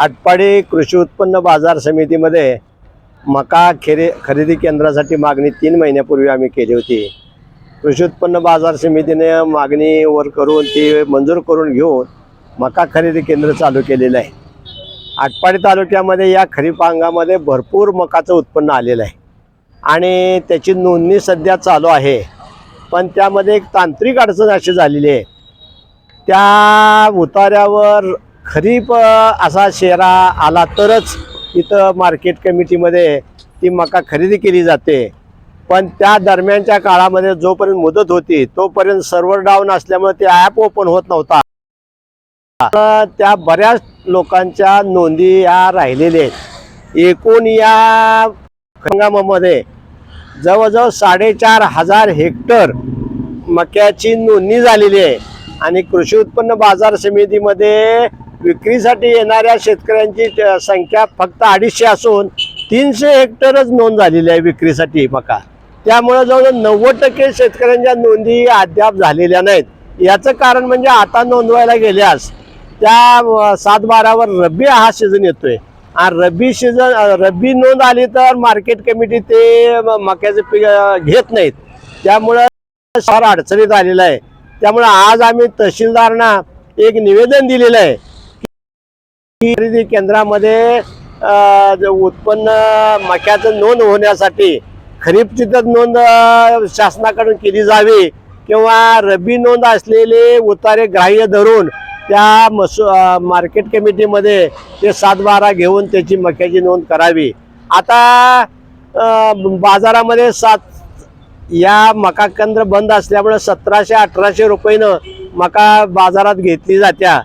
आटपाडी कृषी उत्पन्न बाजार समितीमध्ये मका खेरे खरेदी केंद्रासाठी मागणी तीन महिन्यापूर्वी आम्ही केली होती. कृषी उत्पन्न बाजार समितीने मागणी वर करून ती मंजूर करून घेऊन मका खरेदी केंद्र चालू केलेलं आहे. आटपाडी तालुक्यामध्ये या खरीप हंगामध्ये भरपूर मकाचं उत्पन्न आलेलं आहे. आणि त्याची नोंदणी सध्या चालू आहे. पण त्यामध्ये एक तांत्रिक अडचण अशी झालेली आहे. त्या उतार्यावर खरीप असा शेरा आला तरच इथं मार्केट कमिटीमध्ये ती मका खरेदी केली जाते. पण त्या दरम्यानच्या काळामध्ये जोपर्यंत मुदत होती तोपर्यंत सर्व्हर डाऊन असल्यामुळे ते ॲप ओपन होत नव्हता. त्या बऱ्याच लोकांच्या नोंदी या राहिलेल्या आहेत. एकूण या हंगामामध्ये जवळजवळ साडेचार हजार हेक्टर मक्याची नोंदणी झालेली आहे. आणि कृषी उत्पन्न बाजार समितीमध्ये विक्रीसाठी येणाऱ्या शेतकऱ्यांची संख्या फक्त अडीचशे असून तीनशे हेक्टरच नोंद झालेली आहे विक्रीसाठी मका. त्यामुळे जवळजवळ नव्वद टक्के शेतकऱ्यांच्या नोंदी अद्याप झालेल्या नाहीत. याचं कारण म्हणजे आता नोंदवायला गेल्यास त्या सात बारावर रब्बी हा सीझन येतोय. आणि रब्बी सीझन रब्बी नोंद आली तर मार्केट कमिटी ते म- मक्याचं पीक घेत नाहीत. त्यामुळं फार अडचणीत आलेलं आहे. त्यामुळे आज आम्ही तहसीलदारांना एक निवेदन दिलेलं आहे. खरेदी केंद्रामध्ये जे उत्पन्न मक्याचं नोंद होण्यासाठी खरीपची तर नोंद शासनाकडून केली जावी किंवा रब्बी नोंद असलेले उतारे ग्राह्य धरून त्या मसू मार्केट कमिटीमध्ये ते सातबारा घेऊन त्याची मक्याची नोंद करावी. आता बाजारामध्ये सात या मका केंद्र बंद असल्यामुळे सतराशे अठराशे रुपयेनं मका बाजारात घेतली जात्या.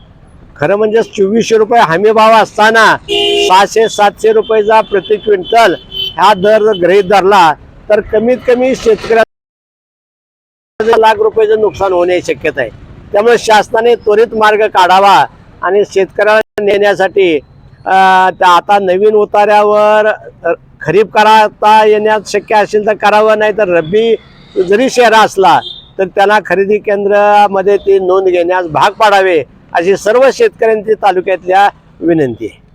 खरं म्हणजे चोवीसशे रुपये हमी भाव असताना सहाशे सातशे रुपयेचा प्रति क्विंटल हा दर जर गृहीत धरला तर कमीत कमी शेतकऱ्या लाख रुपयाचं नुकसान होण्याची शक्यता आहे. त्यामुळे शासनाने त्वरित मार्ग काढावा आणि शेतकऱ्याला नेण्यासाठी त्या आता नवीन उतार्यावर खरीप करता येण्यास शक्य असेल तर करावं नाही तर रब्बी जरी शहरा असला तर त्याला खरेदी केंद्रामध्ये ती नोंद घेण्यास भाग पाडावे. अशी सर्व शेतकऱ्यांची तालुक्यातल्या विनंती आहे.